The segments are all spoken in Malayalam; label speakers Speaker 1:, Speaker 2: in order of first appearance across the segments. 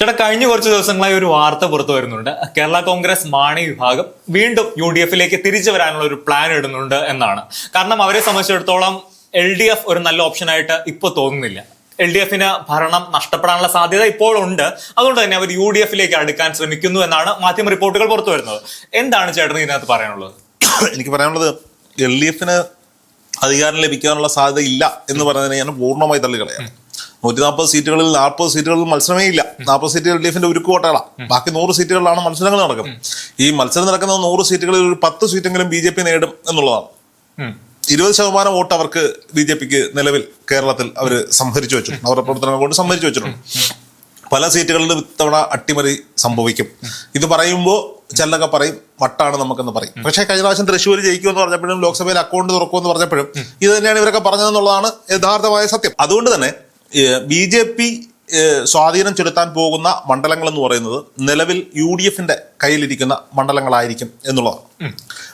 Speaker 1: ചേട്ടാ കഴിഞ്ഞ കുറച്ച് ദിവസങ്ങളായി ഒരു വാർത്ത പുറത്തു വരുന്നുണ്ട്. കേരള കോൺഗ്രസ് മാണി വിഭാഗം വീണ്ടും യു ഡി എഫിലേക്ക് തിരിച്ചു വരാനുള്ള ഒരു പ്ലാൻ ഇടുന്നുണ്ട് എന്നാണ്. കാരണം അവരെ സംബന്ധിച്ചിടത്തോളം എൽ ഡി എഫ് ഒരു നല്ല ഓപ്ഷൻ ആയിട്ട് ഇപ്പൊ തോന്നുന്നില്ല. എൽ ഡി എഫിന് ഭരണം നഷ്ടപ്പെടാനുള്ള സാധ്യത ഇപ്പോൾ ഉണ്ട്. അതുകൊണ്ട് തന്നെ അവർ യു ഡി എഫിലേക്ക് അടുക്കാൻ ശ്രമിക്കുന്നു എന്നാണ് മാധ്യമ റിപ്പോർട്ടുകൾ പുറത്തു വരുന്നത്. എന്താണ് ചേട്ടൻ ഇതിനകത്ത് പറയാനുള്ളത്?
Speaker 2: എനിക്ക് പറയാനുള്ളത് എൽ ഡി എഫിന് അധികാരം ലഭിക്കാനുള്ള സാധ്യത ഇല്ല എന്ന് പറയുന്നതിനെ ഞാൻ പൂർണമായി തള്ളിക്കളയാം നൂറ്റി നാൽപ്പത് സീറ്റുകളിൽ നാൽപ്പത് സീറ്റുകളിൽ മത്സരമേ ഇല്ല. നാൽപ്പത് സീറ്റുകൾ എൽ ഡി എഫിന്റെ ഒരു കോട്ടകളാണ് ബാക്കി നൂറ് സീറ്റുകളിലാണ് മത്സരങ്ങൾ നടക്കുന്നത്. ഈ മത്സരം നടക്കുന്ന നൂറ് സീറ്റുകളിൽ ഒരു പത്ത് സീറ്റെങ്കിലും ബി ജെ പി നേടും എന്നുള്ളതാണ്. ഇരുപത് ശതമാനം വോട്ട് അവർക്ക് ബി ജെ പിക്ക് നിലവിൽ കേരളത്തിൽ അവർ സംഭരിച്ചു വെച്ചിട്ടുണ്ട് അവരുടെ പ്രവർത്തനങ്ങൾ കൊണ്ട് സംഭരിച്ചു വെച്ചിട്ടുണ്ട്. പല സീറ്റുകളിലും ഇത്തവണ അട്ടിമറി സംഭവിക്കും. ഇത് പറയുമ്പോൾ ചെല്ലൊക്കെ പറയും വട്ടാണ് നമുക്കെന്ന് പറയും. പക്ഷേ കഴിഞ്ഞ പ്രാവശ്യം തൃശ്ശൂർ ജയിക്കുമെന്ന് പറഞ്ഞപ്പോഴും ലോക്സഭയിൽ അക്കൗണ്ട് തുറക്കുമെന്ന് പറഞ്ഞപ്പോഴും ഇത് തന്നെയാണ് ഇവരൊക്കെ പറഞ്ഞതെന്നുള്ളതാണ് യഥാർത്ഥമായ സത്യം. അതുകൊണ്ട് തന്നെ ബി ജെ പി സ്വാധീനം ചെലുത്താൻ പോകുന്ന മണ്ഡലങ്ങൾ എന്ന് പറയുന്നത് നിലവിൽ യു ഡി എഫിന്റെ കയ്യിലിരിക്കുന്ന മണ്ഡലങ്ങളായിരിക്കും എന്നുള്ളതാണ്.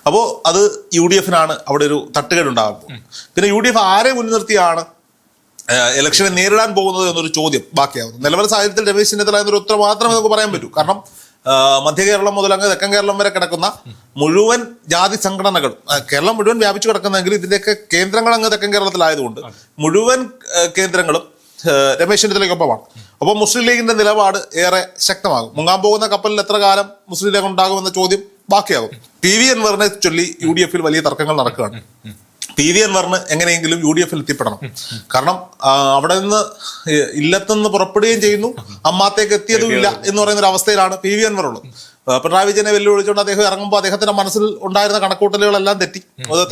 Speaker 2: അപ്പോൾ അത് യു ഡി എഫിനാണ് അവിടെ ഒരു തട്ടുകേടുണ്ടാകുന്നത്. പിന്നെ യു ഡി എഫ് ആരെ മുൻനിർത്തിയാണ് ഇലക്ഷനെ നേരിടാൻ പോകുന്നത് എന്നൊരു ചോദ്യം ബാക്കിയാവുന്നു നിലവിലെ സാഹചര്യത്തിൽ രമേശ് ചെന്നിത്തല എന്നൊരു ഉത്തരം മാത്രമേ നമുക്ക് പറയാൻ പറ്റൂ. കാരണം മധ്യ കേരളം മുതൽ അങ്ങ് തെക്കൻ കേരളം വരെ കിടക്കുന്ന മുഴുവൻ ജാതി സംഘടനകൾ കേരളം മുഴുവൻ വ്യാപിച്ചു കിടക്കുന്നെങ്കിൽ ഇതിന്റെയൊക്കെ കേന്ദ്രങ്ങൾ അങ്ങ് തെക്കൻ കേരളത്തിലായതുകൊണ്ട് മുഴുവൻ കേന്ദ്രങ്ങളും രമേശ് ചെന്നിത്തലയ്ക്കൊപ്പമാണ് അപ്പോൾ മുസ്ലിം ലീഗിന്റെ നിലപാട് ഏറെ ശക്തമാകും. മുങ്ങാൻ പോകുന്ന കപ്പലിൽ എത്ര കാലം മുസ്ലിം ലീഗ് ഉണ്ടാകുമെന്ന ചോദ്യം ബാക്കിയാകും. പി വി എൻവറിനെ ചൊല്ലി യു ഡി എഫിൽ വലിയ തർക്കങ്ങൾ നടക്കുകയാണ്. പി വി എൻവറിന് എങ്ങനെയെങ്കിലും യു ഡി എഫിൽ എത്തിപ്പെടണം. കാരണം അവിടെ നിന്ന് ഇല്ലത്തുനിന്ന് പുറപ്പെടുകയും ചെയ്യുന്നു. അമ്മാത്തേക്ക് എത്തിയതും ഇല്ല എന്ന് പറയുന്ന ഒരു അവസ്ഥയിലാണ് പി വി എൻവർ ഉള്ളത്. പിണറായി വിജയനെ വെല്ലുവിളിച്ചുകൊണ്ട് അദ്ദേഹം ഇറങ്ങുമ്പോൾ അദ്ദേഹത്തിന്റെ മനസ്സിൽ ഉണ്ടായിരുന്ന കണക്കൂട്ടലുകളെല്ലാം തെറ്റി.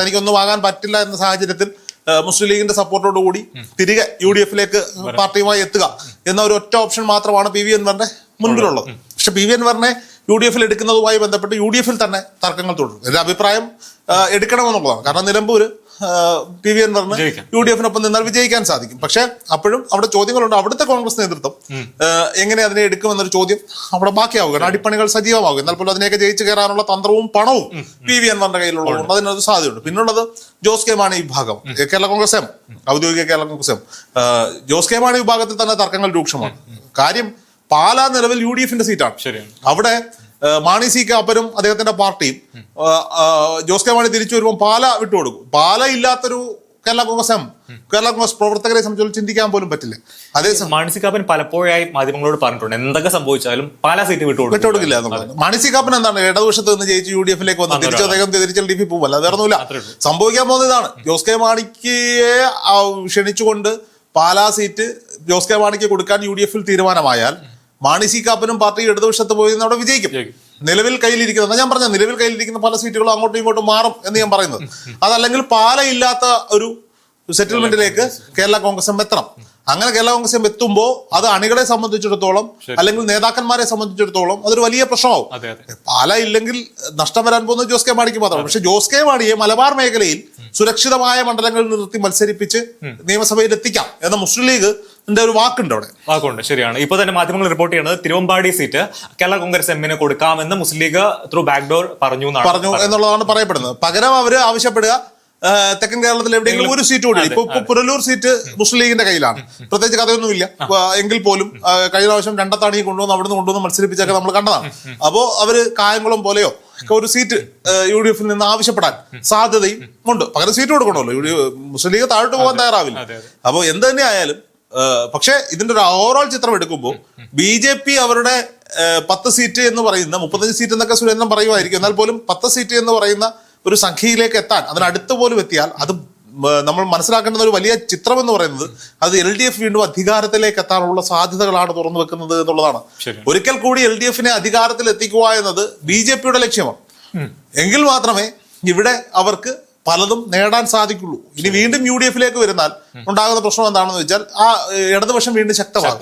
Speaker 2: തനിക്കൊന്നും ആകാൻ പറ്റില്ല എന്ന സാഹചര്യത്തിൽ മുസ്ലിം ലീഗിന്റെ സപ്പോർട്ടോട് കൂടി തിരികെ യു ഡി എഫിലേക്ക് പാർട്ടിയുമായി എത്തുക എന്ന ഒരു ഒറ്റ ഓപ്ഷൻ മാത്രമാണ് പി വി എൻവറിന്റെ മുൻപിലുള്ളത്. പക്ഷെ പി വി എൻവറിനെ യു ഡി എഫിൽ എടുക്കുന്നതുമായി ബന്ധപ്പെട്ട് യു ഡി എഫിൽ തന്നെ തർക്കങ്ങൾ തുടരും. എന്റെ അഭിപ്രായം എടുക്കണമെന്നുള്ളതാണ്. കാരണം നിലമ്പൂര് പി വി അൻവറിന്. യു ഡി എഫിനൊപ്പം നിന്നാൽ വിജയിക്കാൻ സാധിക്കും. പക്ഷെ അപ്പോഴും അവിടെ ചോദ്യങ്ങളുണ്ട്. അവിടുത്തെ കോൺഗ്രസ് നേതൃത്വം എങ്ങനെ അതിനെ എടുക്കുമെന്നൊരു ചോദ്യം അവിടെ ബാക്കിയാവുകയാണ് അടിപ്പണികൾ സജീവമാകും. എന്നാൽ പോലും അതിനെയൊക്കെ ജയിച്ചു കയറാനുള്ള തന്ത്രവും പണവും പി വി അൻവറിന്റെ കയ്യിലുള്ളതുകൊണ്ട് അതിനൊരു സാധ്യതയുണ്ട്. പിന്നുള്ളത് ജോസ് കെ മാണി വിഭാഗം കേരള കോൺഗ്രസ് എം ഔദ്യോഗിക കേരള കോൺഗ്രസ് എം. ജോസ് കെ മാണി വിഭാഗത്തിൽ തന്നെ തർക്കങ്ങൾ രൂക്ഷമാണ്. കാര്യം പാലാ നിലവിൽ യു ഡി എഫിന്റെ സീറ്റാണ്. അവിടെ മാണി സി കാപ്പനും അദ്ദേഹത്തിന്റെ പാർട്ടിയും ജോസ് കെ മാണി തിരിച്ചു വരുമ്പോൾ പാല വിട്ടുകൊടുക്കും. പാല ഇല്ലാത്തൊരു കേരള കോൺഗ്രസ് എം കേരള കോൺഗ്രസ് പ്രവർത്തകരെ സംബന്ധിച്ച് ചിന്തിക്കാൻ പോലും പറ്റില്ല. അതേസമയം
Speaker 1: കാപ്പൻ പലപ്പോഴായി മാധ്യമങ്ങളോട് പറഞ്ഞിട്ടുണ്ട് എന്തൊക്കെ സംഭവിച്ചാലും പല സീറ്റ് വിട്ടു
Speaker 2: വിട്ടുകൊടുക്കില്ല കൊടുക്കില്ല മാണി സി കാപ്പൻ എന്താണ് ഇടതുപക്ഷത്ത് നിന്ന് ജയിച്ച് യു ഡി എഫിലേക്ക് വന്ന് തിരിച്ച് അദ്ദേഹം തിരിച്ച് ഡി പി പോകും വേറെ ഒന്നുമില്ല സംഭവിക്കാൻ പോകുന്ന ഇതാണ്. ജോസ് കെ മാണിക്ക് ക്ഷണിച്ചുകൊണ്ട് പാലാ സീറ്റ് ജോസ് കെ മാണിക്ക് കൊടുക്കാൻ യു ഡി എഫിൽ തീരുമാനമായാൽ മാണി സി കാപ്പനും പാർട്ടി ഇടതുപക്ഷത്ത് പോയി അവിടെ വിജയിക്കും.
Speaker 1: ജയിക്കും.
Speaker 2: നിലവിൽ കയ്യിലിരിക്കുന്ന ഞാൻ പറഞ്ഞ നിലവിൽ കയ്യിലിരിക്കുന്ന പല സീറ്റുകളും അങ്ങോട്ടും ഇങ്ങോട്ടും മാറും എന്ന് ഞാൻ പറയുന്നത്. അതല്ലെങ്കിൽ പാലയില്ലാത്ത ഒരു സെറ്റിൽമെന്റിലേക്ക് കേരള കോൺഗ്രസ് എത്തണം. അങ്ങനെ കേരള കോൺഗ്രസ് എത്തുമ്പോൾ അത് അണികളെ സംബന്ധിച്ചിടത്തോളം അല്ലെങ്കിൽ നേതാക്കന്മാരെ സംബന്ധിച്ചിടത്തോളം അതൊരു വലിയ പ്രശ്നമാവും. പാല ഇല്ലെങ്കിൽ നഷ്ടം വരാൻ പോകുന്നത് ജോസ് കെ മാണിക്ക് മാത്രമാണ് പക്ഷെ ജോസ് കെ മാണിയെ മലബാർ മേഖലയിൽ സുരക്ഷിതമായ മണ്ഡലങ്ങളിൽ നിർത്തി മത്സരിപ്പിച്ച് നിയമസഭയിൽ എത്തിക്കാം എന്ന മുസ്ലിം ലീഗ് ഒരു വാക്കുണ്ട് അവിടെ?
Speaker 1: വാക്കുണ്ട് ശരിയാണ്. ഇപ്പൊ തന്നെ മാധ്യമങ്ങൾ റിപ്പോർട്ട് ചെയ്യുന്നത് തിരുവമ്പാടി സീറ്റ് കേരള കോൺഗ്രസ് എമ്മിന് കൊടുക്കാമെന്ന് മുസ്ലിം ലീഗ് ത്രൂ ബാക്ക്ഡോർ പറഞ്ഞു
Speaker 2: പറഞ്ഞു എന്നുള്ളതാണ് പറയപ്പെടുന്നത്. പകരം അവർ ആവശ്യപ്പെടുക തെക്കൻ കേരളത്തിൽ എവിടെയെങ്കിലും ഒരു സീറ്റ് കൂടി. ഇപ്പൊ പുനലൂർ സീറ്റ് മുസ്ലിം ലീഗിന്റെ കയ്യിലാണ്. പ്രത്യേകിച്ച് കഥയൊന്നുമില്ല ഇല്ല. എങ്കിൽ പോലും കഴിഞ്ഞ പ്രാവശ്യം രണ്ടത്താണി കൊണ്ടുവന്ന് അവിടുന്ന് കൊണ്ടുവന്ന് മത്സരിപ്പിച്ചൊക്കെ നമ്മൾ കണ്ടതാണ്. അപ്പോ അവർ കായംകുളം പോലെയോ ഒരു സീറ്റ് യു ഡി എഫിൽ നിന്ന് ആവശ്യപ്പെടാൻ സാധ്യതയും ഉണ്ട്. പകരം സീറ്റ് കൊടുക്കണമല്ലോ. യു ഡി മുസ്ലിം ലീഗ് താഴോട്ട് പോകാൻ തയ്യാറാവില്ല. അപ്പോൾ എന്ത് തന്നെ ആയാലും പക്ഷേ ഇതിന്റെ ഒരു ഓവറോൾ ചിത്രം എടുക്കുമ്പോൾ ബി ജെ പി അവരുടെ പത്ത് സീറ്റ് എന്ന് പറയുന്ന മുപ്പത്തഞ്ച് സീറ്റ് എന്നൊക്കെ സുരേന്ദ്രൻ പറയുമായിരിക്കും. എന്നാൽ പോലും പത്ത് സീറ്റ് എന്ന് പറയുന്ന ഒരു സംഖ്യയിലേക്ക് എത്താൻ അതിനടുത്ത് പോലും എത്തിയാൽ അത് നമ്മൾ മനസ്സിലാക്കേണ്ടുന്ന ഒരു വലിയ ചിത്രം എന്ന് പറയുന്നത് അത് എൽ ഡി എഫ് വീണ്ടും അധികാരത്തിലേക്ക് എത്താനുള്ള സാധ്യതകളാണ് തുറന്നു വെക്കുന്നത് എന്നുള്ളതാണ്. ഒരിക്കൽ കൂടി എൽ ഡി എഫിനെ അധികാരത്തിൽ എത്തിക്കുക എന്നത് ബി ജെ പിയുടെ ലക്ഷ്യമാണ്. എങ്കിൽ മാത്രമേ ഇവിടെ അവർക്ക് പലതും നേടാൻ സാധിക്കുള്ളൂ. ഇനി വീണ്ടും യു ഡി എഫിലേക്ക് വരുന്നാൽ ഉണ്ടാകുന്ന പ്രശ്നം എന്താണെന്ന് വെച്ചാൽ ആ ഇടതുപക്ഷം വീണ്ടും ശക്തമാകും.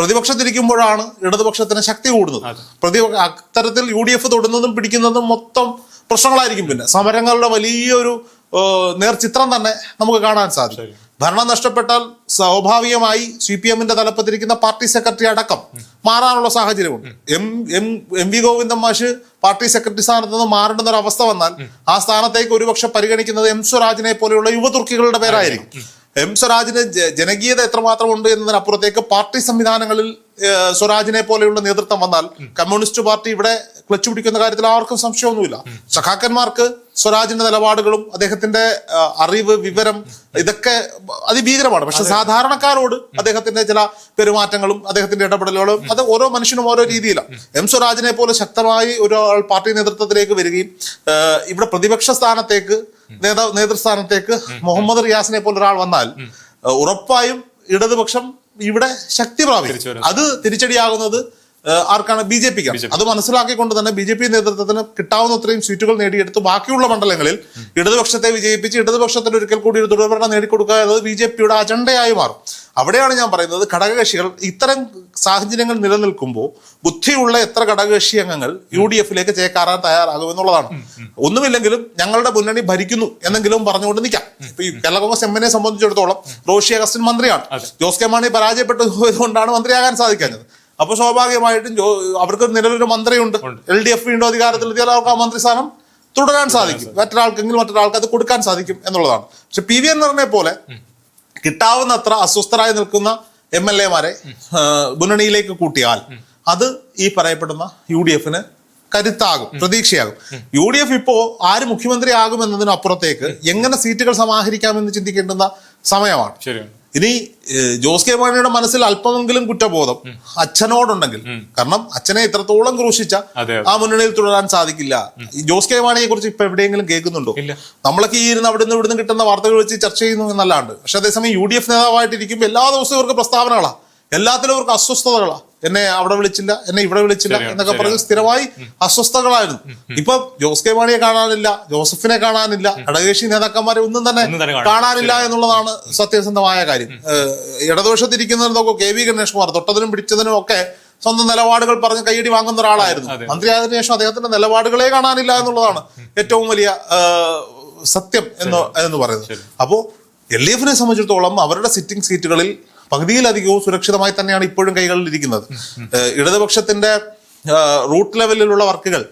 Speaker 2: പ്രതിപക്ഷത്തിരിക്കുമ്പോഴാണ് ഇടതുപക്ഷത്തിന് ശക്തി കൂടുന്നത്. പ്രതിപക്ഷ അത്തരത്തിൽ യു ഡി എഫ് തൊടുന്നതും പിടിക്കുന്നതും മൊത്തം പ്രശ്നങ്ങളായിരിക്കും പിന്നെ. സമരങ്ങളുടെ വലിയൊരു നേർ നേർചിത്രം തന്നെ നമുക്ക് കാണാൻ സാധിക്കും. ഭരണം നഷ്ടപ്പെട്ടാൽ സ്വാഭാവികമായി സി പി എമ്മിന്റെ തലപ്പത്തിരിക്കുന്ന പാർട്ടി സെക്രട്ടറി അടക്കം മാറാനുള്ള സാഹചര്യമുണ്ട്. M M M V Govindan മാഷ് പാർട്ടി സെക്രട്ടറി സ്ഥാനത്ത് നിന്ന് മാറേണ്ടുന്ന ഒരു അവസ്ഥ വന്നാൽ ആ സ്ഥാനത്തേക്ക് ഒരുപക്ഷെ പരിഗണിക്കുന്നത് എം സ്വരാജിനെ പോലെയുള്ള യുവതുർക്കികളുടെ പേരായിരിക്കും. എം സ്വരാജിന് ജനകീയത എത്രമാത്രം ഉണ്ട് എന്നതിനപ്പുറത്തേക്ക് പാർട്ടി സംവിധാനങ്ങളിൽ സ്വരാജിനെ പോലെയുള്ള നേതൃത്വം വന്നാൽ കമ്മ്യൂണിസ്റ്റ് പാർട്ടി ഇവിടെ ക്ലച്ച് പിടിക്കുന്ന കാര്യത്തിൽ ആർക്കും സംശയമൊന്നുമില്ല. സഖാക്കന്മാർക്ക് സ്വരാജിന്റെ നിലപാടുകളും അദ്ദേഹത്തിന്റെ അറിവ് വിവരം ഇതൊക്കെ അതിഭീകരമാണ്. പക്ഷെ സാധാരണക്കാരോട് അദ്ദേഹത്തിന്റെ ചില പെരുമാറ്റങ്ങളും അദ്ദേഹത്തിന്റെ ഇടപെടലുകളും അത് ഓരോ മനുഷ്യനും ഓരോ രീതിയിലാണ് എം സ്വരാജിനെ പോലെ ശക്തമായി ഒരാൾ പാർട്ടി നേതൃത്വത്തിലേക്ക് വരികയും ഇവിടെ പ്രതിപക്ഷ സ്ഥാനത്തേക്ക് നേതാ നേതൃസ്ഥാനത്തേക്ക് മുഹമ്മദ് റിയാസിനെ പോലെ ഒരാൾ വന്നാൽ ഉറപ്പായും ഇടതുപക്ഷം ഇവിടെ ശക്തി പ്രാപിച്ചു അത് തിരിച്ചടിയാകുന്നത് ആർക്കാണ്? ബി ജെ പിക്ക് അത് മനസ്സിലാക്കിക്കൊണ്ട് തന്നെ ബി ജെ പി നേതൃത്വത്തിന് കിട്ടാവുന്ന അത്രയും സീറ്റുകൾ നേടിയെടുത്ത് ബാക്കിയുള്ള മണ്ഡലങ്ങളിൽ ഇടതുപക്ഷത്തെ വിജയിപ്പിച്ച് ഇടതുപക്ഷത്തിന് ഒരിക്കൽ കൂടി ഒരു തുടർഭരണം നേടിക്കൊടുക്കുക എന്നത് ബി ജെ പിയുടെ അജണ്ടയായി മാറും. അവിടെയാണ് ഞാൻ പറയുന്നത് ഘടകകക്ഷികൾ ഇത്തരം സാഹചര്യങ്ങൾ നിലനിൽക്കുമ്പോൾ ബുദ്ധിയുള്ള എത്ര ഘടകകക്ഷി അംഗങ്ങൾ യു ഡി എഫിലേക്ക് ചേക്കാറാൻ തയ്യാറാകുമെന്നുള്ളതാണ് ഒന്നുമില്ലെങ്കിലും ഞങ്ങളുടെ മുന്നണി ഭരിക്കുന്നു എന്നെങ്കിലും പറഞ്ഞുകൊണ്ട് നിൽക്കാം ഇപ്പൊ ഈ കേരള കോൺഗ്രസ് എം എ സംബന്ധിച്ചിടത്തോളം റോഷി അഗസ്റ്റിൻ മന്ത്രിയാണ്. ജോസ് കെ മാണി പരാജയപ്പെട്ടു പോയതുകൊണ്ടാണ് മന്ത്രിയാകാൻ സാധിക്കാഞ്ഞത്. അപ്പൊ സ്വാഭാവികമായിട്ടും അവർക്ക് നിലവിലൊരു മന്ത്രിയുണ്ട്. എൽ ഡി എഫ് വീണ്ടും അധികാരത്തിലെത്തിയാൽ അവർക്ക് ആ മന്ത്രിസ്ഥാനം തുടരാൻ സാധിക്കും. മറ്റൊരാൾക്കെങ്കിലും മറ്റൊരാൾക്ക് അത് കൊടുക്കാൻ സാധിക്കും എന്നുള്ളതാണ്. പക്ഷെ പി വി അൻവറിനെ പോലെ കിട്ടാവുന്നത്ര അസ്വസ്ഥരായി നിൽക്കുന്ന എം എൽ എമാരെ മുന്നണിയിലേക്ക് കൂട്ടിയാൽ അത് ഈ പറയപ്പെടുന്ന യു ഡി എഫിന് കരുത്താകും പ്രതീക്ഷയാകും. യു ഡി എഫ് ഇപ്പോ ആര് മുഖ്യമന്ത്രി ആകും എന്നതിനപ്പുറത്തേക്ക് എങ്ങനെ സീറ്റുകൾ സമാഹരിക്കാമെന്ന് ചിന്തിക്കേണ്ടുന്ന സമയമാണ്.
Speaker 1: ശരിയാണ്.
Speaker 2: ഇനി ജോസ് കെ മാണിയുടെ മനസ്സിൽ അല്പമെങ്കിലും കുറ്റബോധം അച്ഛനോടുണ്ടെങ്കിൽ. കാരണം അച്ഛനെ ഇത്രത്തോളം ക്രൂശിച്ച ആ മുന്നണിയിൽ തുടരാൻ സാധിക്കില്ല. ജോസ് കെ മാണിയെ കുറിച്ച് ഇപ്പൊ എവിടെയെങ്കിലും കേൾക്കുന്നുണ്ടോ? നമ്മളൊക്കെ ഈ ഇരുന്ന് അവിടെ നിന്ന് ഇവിടുന്ന് കിട്ടുന്ന വാർത്തകൾ വെച്ച് ചർച്ച ചെയ്യുന്നു എന്നല്ലാണ്ട്. പക്ഷെ അതേസമയം യു ഡി എഫ് നേതാവായിട്ടിരിക്കുമ്പോൾ എല്ലാ ദിവസവും ഇവർക്ക് പ്രസ്താവനകളാ. എല്ലാത്തിലും ഇവർക്ക് അസ്വസ്ഥതകളാ. എന്നെ അവിടെ വിളിച്ചില്ല എന്നെ ഇവിടെ വിളിച്ചില്ല എന്നൊക്കെ പറഞ്ഞ് സ്ഥിരമായി അസ്വസ്ഥകളായിരുന്നു. ഇപ്പൊ ജോസ് കെ മാണിയെ കാണാനില്ല ജോസഫിനെ കാണാനില്ല ഘടകകക്ഷി നേതാക്കന്മാരെ ഒന്നും തന്നെ
Speaker 1: കാണാനില്ല.
Speaker 2: എന്നുള്ളതാണ് സത്യസന്ധമായ കാര്യം. നോക്കൂ കെ വി ഗണേഷ് കുമാർ തൊട്ടതിനും പിടിച്ചതിനും ഒക്കെ സ്വന്തം നിലപാടുകൾ പറഞ്ഞ് കൈയടി വാങ്ങുന്ന ഒരാളായിരുന്നു.
Speaker 1: മന്ത്രി
Speaker 2: മന്ത്രിയായതിനു ശേഷം അദ്ദേഹത്തിന്റെ നിലപാടുകളെ കാണാനില്ല എന്നുള്ളതാണ് ഏറ്റവും വലിയ സത്യം എന്ന് എന്ന് പറയുന്നത്. അപ്പോ എൽ ഡി എഫിനെ സംബന്ധിച്ചിടത്തോളം അവരുടെ സിറ്റിംഗ് സീറ്റുകളിൽ പകുതിയിലധികവും സുരക്ഷിതമായി തന്നെയാണ് ഇപ്പോഴും കൈകളിൽ ഇരിക്കുന്നത്. ഇടതുപക്ഷത്തിന്റെ റൂട്ട് ലെവലിലുള്ള വർക്കുകൾ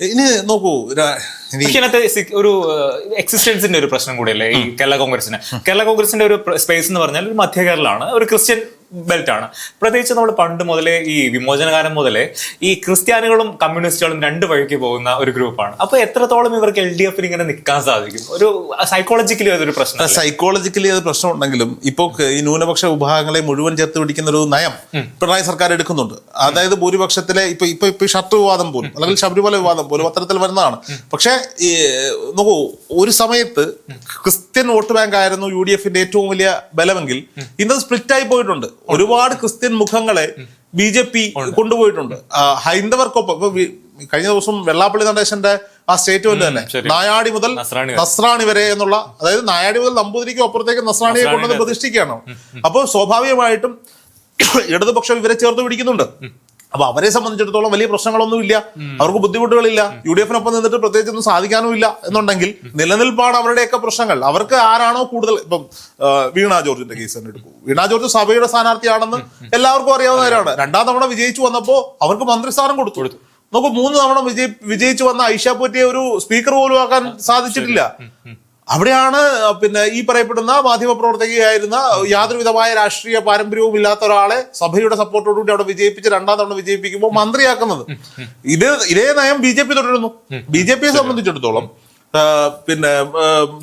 Speaker 2: ഇനി നോക്കൂ
Speaker 1: പക്ഷെ അതിനകത്ത് ഒരു എക്സിസ്റ്റൻസിന്റെ ഒരു പ്രശ്നം കൂടിയല്ലേ ഈ കേരള കോൺഗ്രസിന് കേരള കോൺഗ്രസിന്റെ ഒരു സ്പേസ് എന്ന് പറഞ്ഞാൽ ഒരു മധ്യ കേരളമാണ് ഒരു ക്രിസ്ത്യൻ ബെൽറ്റ് ആണ്. പ്രത്യേകിച്ച് നമ്മൾ പണ്ട് മുതലേ ഈ വിമോചനകാലം മുതലേ ഈ ക്രിസ്ത്യാനികളും കമ്മ്യൂണിസ്റ്റുകളും രണ്ട് വഴിക്ക് പോകുന്ന ഒരു ഗ്രൂപ്പാണ് അപ്പൊ എത്രത്തോളം ഇവർക്ക് എൽ ഡി എഫിന് ഇങ്ങനെ നിൽക്കാൻ സാധിക്കും? ഒരു സൈക്കോളജിക്കലി അതൊരു പ്രശ്നം
Speaker 2: സൈക്കോളജിക്കലി അത് പ്രശ്നം ഉണ്ടെങ്കിലും ഇപ്പോൾ ഈ ന്യൂനപക്ഷ വിഭാഗങ്ങളെ മുഴുവൻ ചേർത്ത് പിടിക്കുന്ന ഒരു നയം പിണറായി സർക്കാർ എടുക്കുന്നുണ്ട്. അതായത് ഭൂരിപക്ഷത്തിലെ ഇപ്പൊ ഇപ്പൊ ഇപ്പൊ ശത്രുവാദം ഷർട്ട് വിവാദം പോലും അല്ലെങ്കിൽ ശബരിമല വിവാദം പോലും അത്തരത്തിൽ വരുന്നതാണ്. പക്ഷേ ഈ നോക്കൂ ഒരു സമയത്ത് ക്രിസ്ത്യൻ വോട്ട് ബാങ്ക് ആയിരുന്നു യു ഡി എഫിന്റെ ഏറ്റവും വലിയ ബലമെങ്കിൽ ഇന്ന് സ്പ്ലിറ്റ് ആയി പോയിട്ടുണ്ട്. ഒരുപാട് ക്രിസ്ത്യൻ മുഖങ്ങളെ ബി ജെ പി കൊണ്ടുപോയിട്ടുണ്ട്. ഹൈന്ദവർക്കൊപ്പം ഇപ്പൊ കഴിഞ്ഞ ദിവസം വെള്ളാപ്പള്ളി നടേശന്റെ ആ സ്റ്റേറ്റ് സ്റ്റേറ്റ്മെന്റ് തന്നെ. നായാടി മുതൽ
Speaker 1: നസ്രാണി വരെ.
Speaker 2: എന്നുള്ള അതായത് നായാടി മുതൽ നമ്പൂതിരിക്കും അപ്പുറത്തേക്ക് നസ്രാണിയെ
Speaker 1: നസ്രാണി
Speaker 2: കൊണ്ടുവന്ന്. പ്രതിഷ്ഠിക്കുകയാണ്. അപ്പോൾ സ്വാഭാവികമായിട്ടും ഇടതുപക്ഷം ഇവരെ ചേർത്ത് പിടിക്കുന്നുണ്ട്. അപ്പൊ അവരെ സംബന്ധിച്ചിടത്തോളം വലിയ പ്രശ്നങ്ങളൊന്നുമില്ല അവർക്ക് ബുദ്ധിമുട്ടുകളില്ല. യു ഡി എഫിനൊപ്പം നിന്നിട്ട് പ്രത്യേകിച്ച് ഒന്നും സാധിക്കാനും ഇല്ല എന്നുണ്ടെങ്കിൽ നിലനിൽപ്പാണ് അവരുടെയൊക്കെ പ്രശ്നങ്ങൾ. അവർക്ക് ആരാണോ കൂടുതൽ ഇപ്പം വീണ ജോർജിന്റെ കേസ് തന്നെ എടുക്കും. വീണ ജോർജ് സഭയുടെ സ്ഥാനാർത്ഥിയാണെന്ന് എല്ലാവർക്കും അറിയാവുന്ന കാര്യമാണ് രണ്ടാം തവണ വിജയിച്ചു വന്നപ്പോ അവർക്ക് മന്ത്രിസ്ഥാനം കൊടുത്തു. നമുക്ക് മൂന്ന് തവണ വിജയി വിജയിച്ചു വന്ന ഐഷ പോറ്റിയെ ഒരു സ്പീക്കർ പോലും ആക്കാൻ സാധിച്ചിട്ടില്ല. അവിടെയാണ് പിന്നെ ഈ പറയപ്പെടുന്ന മാധ്യമ പ്രവർത്തകയായിരുന്ന യാതൊരുവിധമായ രാഷ്ട്രീയ പാരമ്പര്യവും ഇല്ലാത്ത ഒരാളെ സഭയുടെ സപ്പോർട്ടോടുകൂടി അവിടെ വിജയിപ്പിച്ച് രണ്ടാം തവണ വിജയിപ്പിക്കുമ്പോൾ മന്ത്രിയാക്കുന്നത്. ഇത് ഇതേ നയം ബി ജെ പി തുടരുന്നു. ബി ജെ പിയെ സംബന്ധിച്ചിടത്തോളം പിന്നെ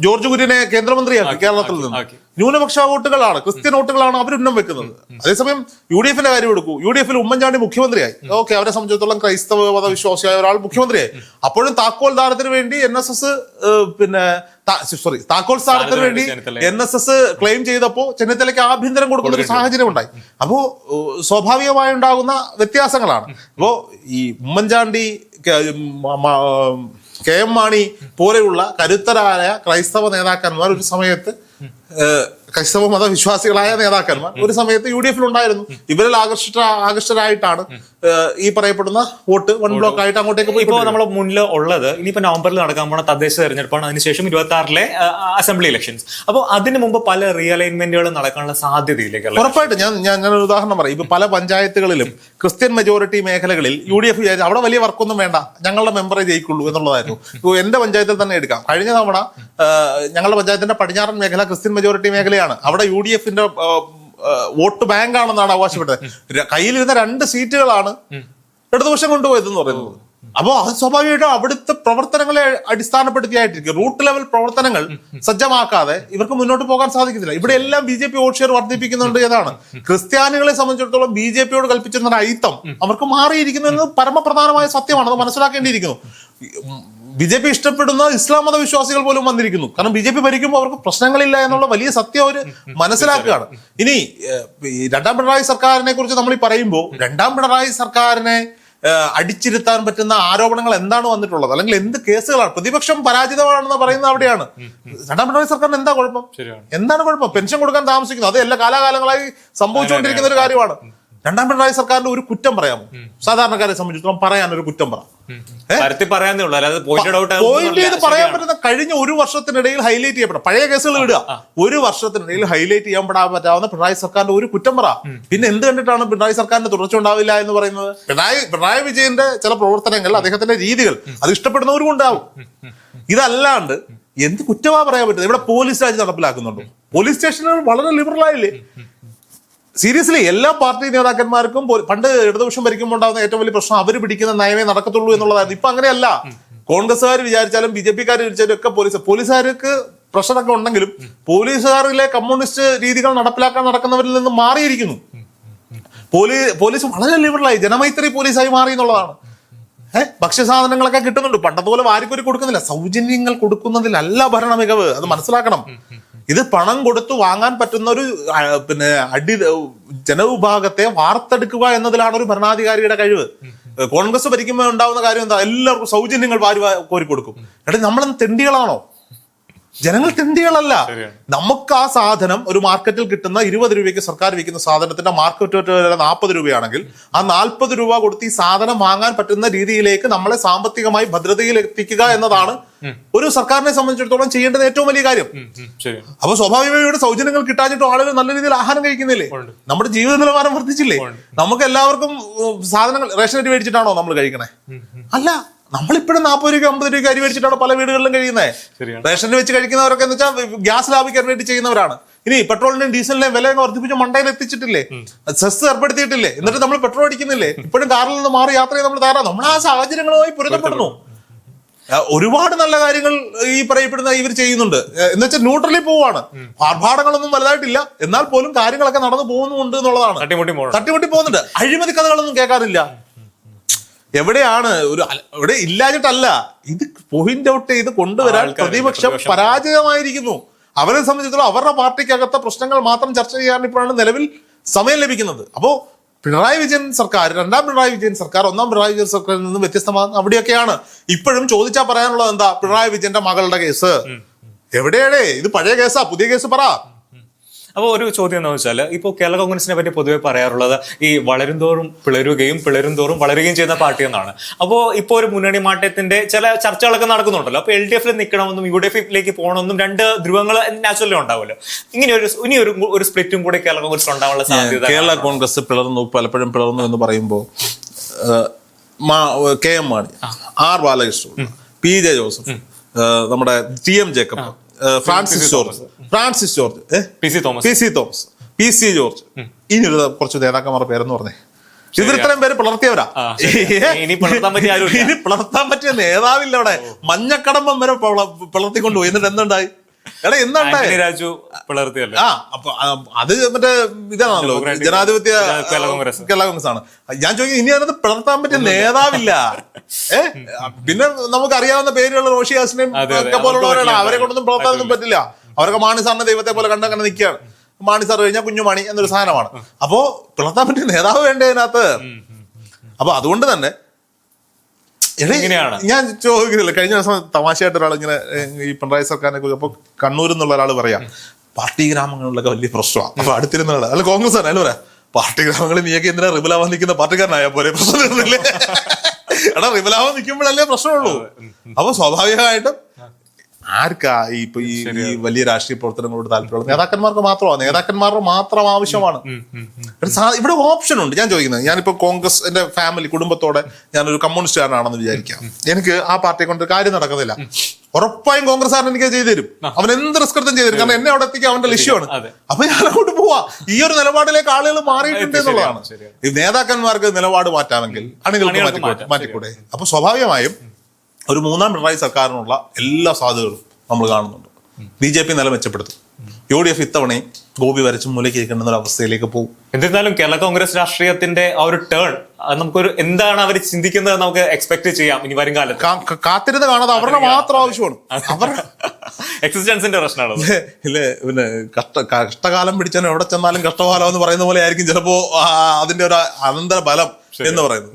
Speaker 2: ജോർജ് കുര്യനെ കേന്ദ്രമന്ത്രിയാക്കി കേരളത്തിൽ നിന്ന്. ന്യൂനപക്ഷ വോട്ടുകളാണ് ക്രിസ്ത്യൻ വോട്ടുകളാണ് അവർ ഉന്നം വെക്കുന്നത്. അതേസമയം യു ഡി എഫിന്റെ കാര്യം എടുക്കൂ. യു ഡി എഫിൽ ഉമ്മൻചാണ്ടി മുഖ്യമന്ത്രിയായി. ഓക്കെ അവരെ സംബന്ധിച്ചിടത്തോളം ക്രൈസ്തവ മതവിശ്വാസിയായ ഒരാൾ മുഖ്യമന്ത്രിയായി. അപ്പോഴും താക്കോൽ ദാനത്തിന് വേണ്ടി എൻ എസ് എസ് പിന്നെ സോറി താക്കോൽ സ്ഥാനത്തിന് വേണ്ടി. എൻ എസ് എസ് ക്ലെയിം ചെയ്തപ്പോ ചെന്നിത്തലയ്ക്ക് ആഭ്യന്തരം കൊടുക്കുന്ന ഒരു സാഹചര്യം ഉണ്ടായി അപ്പോ സ്വാഭാവികമായി ഉണ്ടാകുന്ന വ്യത്യാസങ്ങളാണ്. അപ്പോ ഈ ഉമ്മൻചാണ്ടി കെ- എം മാണി പോലെയുള്ള കരുത്തരായ ക്രൈസ്തവ നേതാക്കന്മാർ ഒരു സമയത്ത് ക്രൈസ്തവ മതവിശ്വാസികളായ നേതാക്കന്മാർ ഒരു സമയത്ത് യു ഡി എഫിൽ ഉണ്ടായിരുന്നു. ഇവരിൽ ആകർഷിച്ച ആകർഷകരായിട്ടാണ് ഈ പറയപ്പെടുന്ന വോട്ട് വൺ ബ്ലോക്ക് ആയിട്ട് അങ്ങോട്ടേക്ക് പോയി
Speaker 1: ഇപ്പോ നമ്മൾ മുന്നിൽ ഉള്ളത് ഇനിയിപ്പോ നവംബറിൽ നടക്കാൻ പോണ തദ്ദേശ തെരഞ്ഞെടുപ്പാണ്. അതിനുശേഷം ഇരുപത്തി ആറിലെ അസംബ്ലി ഇലക്ഷൻസ് അപ്പോൾ അതിന് മുമ്പ് പല റിയലൈൻമെന്റുകൾ നടക്കാനുള്ള സാധ്യതയിലേക്ക്
Speaker 2: ഉറപ്പായിട്ട് ഞാൻ ഞാൻ ഞാൻ ഒരു ഉദാഹരണം പറയും. ഇപ്പൊ പല പഞ്ചായത്തുകളിലും ക്രിസ്ത്യൻ മെജോറിറ്റി മേഖലകളിൽ യു ഡി എഫ് വിചാരിച്ചു അവിടെ വലിയ വർക്കൊന്നും വേണ്ട. ഞങ്ങളുടെ മെമ്പറെ ജയിക്കുള്ളൂ എന്നുള്ളതായിരുന്നു. ഇപ്പോൾ എന്റെ പഞ്ചായത്തിൽ തന്നെ എടുക്കാം. കഴിഞ്ഞ തവണ ഞങ്ങളുടെ പഞ്ചായത്തിന്റെ പടിഞ്ഞാറൻ മേഖല ക്രിസ്ത്യൻ മെജോറിറ്റി മേഖലയാണ്. അവിടെ യു ഡി എഫിന്റെ വോട്ട് ബാങ്ക് ആണെന്നാണ് അവകാശപ്പെട്ടത്. കയ്യിലിരുന്ന രണ്ട് സീറ്റുകളാണ് ഇടതുപക്ഷം കൊണ്ടുപോയതെന്ന് പറയുന്നത്. അപ്പോൾ അത് സ്വാഭാവികമായിട്ടും അവിടുത്തെ പ്രവർത്തനങ്ങളെ അടിസ്ഥാനപ്പെടുത്തിയായിട്ടിരിക്കും. റൂട്ട് ലെവൽ പ്രവർത്തനങ്ങൾ സജ്ജമാക്കാതെ ഇവർക്ക് മുന്നോട്ട് പോകാൻ സാധിക്കത്തില്ല. ഇവിടെ എല്ലാം B J P vote share വർദ്ധിപ്പിക്കുന്നുണ്ട് ഏതാണ് ക്രിസ്ത്യാനികളെ സംബന്ധിച്ചിടത്തോളം ബി ജെ പിയോട് കൽപ്പിച്ചിരുന്ന ഐത്തം അയിത്തം അവർക്ക് മാറിയിരിക്കുന്നു എന്നത് പരമപ്രധാനമായ സത്യമാണ്. അത് മനസ്സിലാക്കേണ്ടിയിരിക്കുന്നു. ബി ജെ പി ഇഷ്ടപ്പെടുന്ന ഇസ്ലാം മത വിശ്വാസികൾ പോലും വന്നിരിക്കുന്നു. കാരണം ബി ജെ പി ഭരിക്കുമ്പോൾ അവർക്ക് പ്രശ്നങ്ങളില്ല എന്നുള്ള വലിയ സത്യം അവർ മനസ്സിലാക്കുകയാണ്. ഇനി രണ്ടാം പിണറായി സർക്കാരിനെ കുറിച്ച് നമ്മൾ ഈ പറയുമ്പോൾ രണ്ടാം പിണറായി സർക്കാരിനെ അടിച്ചിരുത്താൻ പറ്റുന്ന ആരോപണങ്ങൾ എന്താണ് വന്നിട്ടുള്ളത്? അല്ലെങ്കിൽ എന്ത് കേസുകളാണ്? പ്രതിപക്ഷം പരാജിതമാണെന്ന് പറയുന്നത് അവിടെയാണ്. രണ്ടാം പിണറായി സർക്കാരിന് എന്താ കുഴപ്പം? എന്താണ് കുഴപ്പം? പെൻഷൻ കൊടുക്കാൻ താമസിക്കുന്നു. അത് എല്ലാ കാലാകാലങ്ങളായി സംഭവിച്ചുകൊണ്ടിരിക്കുന്ന ഒരു കാര്യമാണ്. രണ്ടാം പിണറായി സർക്കാരിന്റെ ഒരു കുറ്റം പറയാമോ? സാധാരണക്കാരെ സംബന്ധിച്ചിടത്തോളം പറയാൻ ഒരു കുറ്റം പറ. ഏ?
Speaker 1: പറയാന്നേ ഉള്ളൂ. അല്ലാതെ പോയിന്റഡ് ഔട്ട്
Speaker 2: പോയിന്റ് ചെയ്ത് പറയാൻ പറ്റുന്ന കഴിഞ്ഞ ഒരു വർഷത്തിനിടയിൽ ഹൈലൈറ്റ് ചെയ്യപ്പെടാം. പഴയ കേസുകൾ വിടുക ഒരു വർഷത്തിനിടയിൽ ഹൈലൈറ്റ് ചെയ്യാൻ പെടാൻ പറ്റാവുന്ന പിണറായി സർക്കാരിന്റെ ഒരു കുറ്റം പറ. പിന്നെ എന്ത് കണ്ടിട്ടാണ് പിണറായി സർക്കാരിന്റെ തുടർച്ച ഉണ്ടാവില്ല എന്ന് പറയുന്നത്? പിണറായി പിണറായി വിജയന്റെ ചില പ്രവർത്തനങ്ങൾ അദ്ദേഹത്തിന്റെ രീതികൾ അത് ഇഷ്ടപ്പെടുന്നവരും ഉണ്ടാവും. ഇതല്ലാണ്ട് എന്ത് കുറ്റമാ പറയാൻ പറ്റുന്നത്? ഇവിടെ പോലീസ് രാജ് നടപ്പിലാക്കുന്നുണ്ടോ. പോലീസ് സ്റ്റേഷനുകൾ വളരെ ലിബറൽ ആയില്ലേ? സീരിയസ്ലി എല്ലാ പാർട്ടി നേതാക്കന്മാർക്കും പണ്ട് ഇടതുപക്ഷം ഭരിക്കുമ്പോൾ ഉണ്ടാകുന്ന ഏറ്റവും വലിയ പ്രശ്നം അവർ പിടിക്കുന്ന നയമേ നടക്കത്തുള്ളൂ എന്നുള്ളതായിരുന്നു. ഇപ്പൊ അങ്ങനെയല്ല. കോൺഗ്രസ്സുകാർ വിചാരിച്ചാലും ബി ജെ പിക്കാർ വിചാരിച്ചാലും ഒക്കെ പോലീസ് പോലീസുകാർക്ക് പ്രശ്നമൊക്കെ ഉണ്ടെങ്കിലും പോലീസുകാരിലെ കമ്മ്യൂണിസ്റ്റ് രീതികൾ നടപ്പിലാക്കാൻ നടക്കുന്നവരിൽ നിന്ന് മാറിയിരിക്കുന്നു. പോലീസ് പോലീസ് വളരെ ലിബറലായി ജനമൈത്രി പോലീസായി മാറി എന്നുള്ളതാണ് ഏഹ് ഭക്ഷ്യസാധനങ്ങളൊക്കെ കിട്ടുന്നുണ്ട്. പണ്ടതുപോലെ ആർക്കും ഒരു കൊടുക്കുന്നില്ല. സൗജന്യങ്ങൾ കൊടുക്കുന്നതിലല്ല ഭരണ മികവ് അത് മനസ്സിലാക്കണം. ഇത് പണം കൊടുത്തു വാങ്ങാൻ പറ്റുന്ന ഒരു പിന്നെ അടി ജനവിഭാഗത്തെ വാർത്തെടുക്കുക എന്നതിലാണ് ഒരു ഭരണാധികാരിയുടെ കഴിവ്. കോൺഗ്രസ് ഭരിക്കുമ്പോൾ ഉണ്ടാവുന്ന കാര്യം എന്താ? എല്ലാവർക്കും സൗജന്യങ്ങൾ വാരി കോരിക്കൊടുക്കും. കോരി കൊടുക്കും എടാ നമ്മളെന്ന് തെണ്ടികളാണോ? ജനങ്ങൾ തെണ്ടികളല്ല. നമുക്ക് ആ സാധനം ഒരു മാർക്കറ്റിൽ കിട്ടുന്ന ഇരുപത് രൂപയ്ക്ക് സർക്കാർ വിൽക്കുന്ന സാധനത്തിന്റെ മാർക്കറ്റ് വില നാൽപ്പത് രൂപയാണെങ്കിൽ ആ നാൽപ്പത് രൂപ കൊടുത്ത് ഈ സാധനം വാങ്ങാൻ പറ്റുന്ന രീതിയിലേക്ക് നമ്മളെ സാമ്പത്തികമായി ഭദ്രതയിൽ എത്തിക്കുക എന്നതാണ് ഒരു സർക്കാരിനെ സംബന്ധിച്ചിടത്തോളം ചെയ്യേണ്ടത് ഏറ്റവും വലിയ കാര്യം. അപ്പൊ സ്വാഭാവികമായിട്ട് ഇവിടെ സൗജന്യങ്ങൾ കിട്ടാഞ്ഞിട്ട് ആളുകൾ നല്ല രീതിയിൽ ആഹാരം കഴിക്കുന്നില്ലേ? നമ്മുടെ ജീവിത നിലവാരം വർദ്ധിച്ചില്ലേ? നമുക്ക് എല്ലാവർക്കും സാധനങ്ങൾ റേഷൻ അരി മേടിച്ചിട്ടാണോ നമ്മൾ കഴിക്കണേ? അല്ല. നമ്മളിപ്പോഴും നാൽപ്പത് രൂപ അമ്പത് രൂപ അരി മേടിച്ചിട്ടാണ് പല വീടുകളിലും കഴിയുന്നത്. റേഷനിൽ വെച്ച് കഴിക്കുന്നവരൊക്കെ എന്ന് വെച്ചാൽ ഗ്യാസ് ലാഭിക്കാൻ വേണ്ടി ചെയ്യുന്നവരാണ്. ഇനി പെട്രോളിന്റെയും ഡീസലിന്റെയും വില വർദ്ധിപ്പിച്ച് മണ്ടയിൽ എത്തിച്ചിട്ടില്ലേ? സെസ് ഏർപ്പെടുത്തിയിട്ടില്ലേ? എന്നിട്ട് നമ്മൾ പെട്രോൾ അടിക്കുന്നില്ലേ? ഇപ്പോഴും കാറിൽ നിന്ന് മാറി യാത്ര ചെയ്യാൻ നമ്മൾ തയ്യാറാണ് നമ്മൾ ആ സാഹചര്യങ്ങളുമായി പൊരുത്തപ്പെടുന്നു. ഒരുപാട് നല്ല കാര്യങ്ങൾ ഈ പറയപ്പെടുന്ന ഇവർ ചെയ്യുന്നുണ്ട്. എന്ന് വെച്ചാൽ ന്യൂട്രലി പോവാണ് ആർഭാടങ്ങളൊന്നും വലുതായിട്ടില്ല. എന്നാൽ പോലും കാര്യങ്ങളൊക്കെ നടന്നു പോകുന്നുണ്ട് എന്നുള്ളതാണ്.
Speaker 1: തട്ടിമുട്ടി
Speaker 2: പോകുന്നുണ്ട്. അഴിമതി കഥകളൊന്നും കേൾക്കാറില്ല. എവിടെയാണ് ഒരു ഇവിടെ ഇല്ലാഞ്ഞിട്ടല്ല. ഇത് പോയിന്റ് ഔട്ട് ചെയ്ത് കൊണ്ടുവരാൻ പ്രതിപക്ഷം. പരാജയമായിരിക്കുന്നു. അവരെ സംബന്ധിച്ചിടത്തോളം അവരുടെ പാർട്ടിക്കകത്തെ പ്രശ്നങ്ങൾ മാത്രം ചർച്ച ചെയ്യാൻ ഇപ്പോഴാണ് നിലവിൽ സമയം ലഭിക്കുന്നത്. അപ്പോ പിണറായി വിജയൻ സർക്കാർ രണ്ടാം പിണറായി വിജയൻ സർക്കാർ ഒന്നാം പിണറായി വിജയൻ സർക്കാരിൽ നിന്നും വ്യത്യസ്തമാണ് അവിടെയൊക്കെയാണ്. ഇപ്പോഴും ചോദിച്ചാൽ പറയാനുള്ളത് എന്താ? പിണറായി വിജയന്റെ മകളുടെ കേസ്. എവിടെയാണേ? ഇത് പഴയ കേസാ പുതിയ കേസ് പറ.
Speaker 1: അപ്പോൾ ഒരു ചോദ്യം എന്താണെന്ന് വെച്ചാൽ ഇപ്പോൾ കേരള കോൺഗ്രസിനെ പറ്റി പൊതുവെ പറയാറുള്ളത് ഈ വളരും തോറും പിളരുകയും പിളരും തോറും വളരുകയും ചെയ്യുന്ന പാർട്ടി എന്നാണ്. അപ്പോൾ ഇപ്പോൾ ഒരു മുന്നണി മാറ്റത്തിന്റെ ചില ചർച്ചകളൊക്കെ നടക്കുന്നുണ്ടല്ലോ. അപ്പോൾ എൽ ഡി എഫിൽ നിൽക്കണമെന്നും യു ഡി എഫിലേക്ക് പോകണമെന്നും രണ്ട് ധ്രുവങ്ങൾ നാച്ചുറലി ഉണ്ടാവുമല്ലോ. ഇങ്ങനെ ഒരു ഇനി ഒരു ഒരു സ്പ്ലിറ്റും കൂടി കേരള കോൺഗ്രസ് ഉണ്ടാവാനുള്ള സാധ്യത
Speaker 2: കേരള കോൺഗ്രസ് പിളർന്നു പലപ്പോഴും പിളർന്നു എന്ന് പറയുമ്പോൾ K M Mani R Balakrishnan P J Joseph നമ്മുടെ T M Jacob Francis George. Francis George.
Speaker 1: P C Thomas.
Speaker 2: P C Thomas. P C George. ഇനി ഒരു കുറച്ച് നേതാക്കന്മാരുടെ പേരെന്ന് പറഞ്ഞേ. ഇതിൽ ഇത്രയും പേര് പിളർത്തിയവരാ.
Speaker 1: ആ, ഇനി പിളർത്താൻ പറ്റിയ
Speaker 2: നേതാവില്ല അവിടെ. മഞ്ഞക്കടമ്പം വരെ പുലർത്തിക്കൊണ്ടുപോയി പിളർത്തിക്കൊണ്ടുപോയി എന്നിട്ട് എന്തുണ്ടായി? എടാ
Speaker 1: എന്താണ് രാജു പിളർത്തിയല്ലോ?
Speaker 2: ആ അപ്പൊ അത് മറ്റേ ഇതാണല്ലോ ജനാധിപത്യ
Speaker 1: കേരള കോൺഗ്രസ്.
Speaker 2: ആണ് ഞാൻ ചോദിക്കുന്നത് ഇനി അതിനകത്ത് പിളർത്താൻ പറ്റിയ നേതാവില്ല? ഏ? പിന്നെ നമുക്ക് അറിയാവുന്ന പേരുള്ള റോഷി ഹാസിനെയും. ഒക്കെ പോലുള്ളവരാണ് അവരെ കൊണ്ടൊന്നും പിളർത്താനൊന്നും പറ്റില്ല. അവരൊക്കെ മാണി സാറിന്റെ ദൈവത്തെ പോലെ കണ്ടങ്ങനെ നിൽക്കുകയാണ്. മാണി സാർ കഴിഞ്ഞാൽ കുഞ്ഞുമാണി എന്നൊരു സാധനമാണ്. അപ്പോ പിളർത്താൻ പറ്റിയ നേതാവ് വേണ്ടേ അതിനകത്ത് അപ്പൊ അതുകൊണ്ട് തന്നെ എടേ,
Speaker 1: ഇങ്ങനെയാണ്.
Speaker 2: ഞാൻ ചോദിക്കുന്നില്ല. കഴിഞ്ഞ ദിവസം തമാശയായിട്ട് ഒരാൾ ഇങ്ങനെ ഈ പിണറായി സർക്കാരിനെ കുറിച്ച് അപ്പൊ കണ്ണൂരിൽ നിന്നുള്ള ഒരാൾ പറയാം പാർട്ടി ഗ്രാമങ്ങളിലൊക്കെ വലിയ പ്രശ്നമാണ് അപ്പൊ അടുത്തിരുന്നുള്ള അല്ല കോൺഗ്രസ് ആണ് അല്ല പറയാ പാർട്ടി ഗ്രാമങ്ങളിൽ നീയൊക്കെ എന്തിനാ റിബലാവാൻ നിൽക്കുന്ന പാർട്ടിക്കാരനായ? പോലെ പ്രശ്നം എടാ റിബലാവാൻ നിൽക്കുമ്പോഴല്ലേ പ്രശ്നമുള്ളൂ. അപ്പൊ സ്വാഭാവികമായിട്ടും ആർക്കാ ഈ ഇപ്പൊ ഈ വലിയ രാഷ്ട്രീയ പ്രവർത്തനങ്ങളോട് താല്പര്യമുള്ള നേതാക്കന്മാർക്ക് മാത്രമാണ്. നേതാക്കന്മാരുടെ മാത്രം ആവശ്യമാണ്. ഇവിടെ ഓപ്ഷൻ ഉണ്ട്. ഞാൻ ചോദിക്കുന്നത് ഞാനിപ്പോ കോൺഗ്രസ് എന്റെ ഫാമിലി കുടുംബത്തോടെ ഞാനൊരു കമ്മ്യൂണിസ്റ്റുകാരനാണെന്ന് വിചാരിക്കാം. എനിക്ക് ആ പാർട്ടിയെ കൊണ്ട് കാര്യം നടക്കുന്നില്ല. ഉറപ്പായും കോൺഗ്രസ്സുകാരൻ എനിക്ക് ചെയ്തു തരും അവൻ എന്ത് റിസ്ക് എടുത്തും ചെയ്തു തരും കാരണം എന്നെ അവിടെ എത്തിക്കാൻ അവന്റെ ലക്ഷ്യമാണ്. അപ്പൊ ഞാൻ അങ്ങോട്ട് പോവാ. ഈ ഒരു നിലപാടിലേക്ക് ആളുകൾ മാറിയിട്ടുണ്ട് എന്നുള്ളതാണ്. നേതാക്കന്മാർക്ക് നിലപാട് മാറ്റാമെങ്കിൽ അണികൾക്ക് മാറ്റിക്കൂടെ? അപ്പൊ സ്വാഭാവികമായും ഒരു മൂന്നാം പിണറായി സർക്കാരിനുള്ള എല്ലാ സാധ്യതകളും നമ്മൾ കാണുന്നുണ്ട്. ബി ജെ പി നില മെച്ചപ്പെടുത്തും. യു ഡി എഫ് ഇത്തവണയും ഗോപി വരച്ച് മൂലയ്ക്ക് ഇരിക്കേണ്ട ഒരു അവസ്ഥയിലേക്ക് പോകും.
Speaker 1: എന്നിരുന്നാലും കേരള കോൺഗ്രസ് രാഷ്ട്രീയത്തിന്റെ ആ ഒരു ടേൺ നമുക്കൊരു എന്താണ് അവർ ചിന്തിക്കുന്നത് നമുക്ക് എക്സ്പെക്ട് ചെയ്യാം ഇനി വരും കാലത്ത്.
Speaker 2: കാത്തിരുന്ന് കാണാതെ അവരുടെ മാത്രം ആവശ്യമാണ്. അവരുടെ
Speaker 1: എക്സിസ്റ്റൻസിന്റെ പ്രശ്നമാണ്
Speaker 2: ഇല്ലേ, ഇല്ലേ പിന്നെ കഷ്ട കഷ്ടകാലം പിടിച്ചാലും എവിടെ ചെന്നാലും കഷ്ടകാലം എന്ന് പറയുന്ന പോലെ ആയിരിക്കും ചിലപ്പോ അതിന്റെ ഒരു അനന്തര ബലം എന്ന് പറയുന്നത്.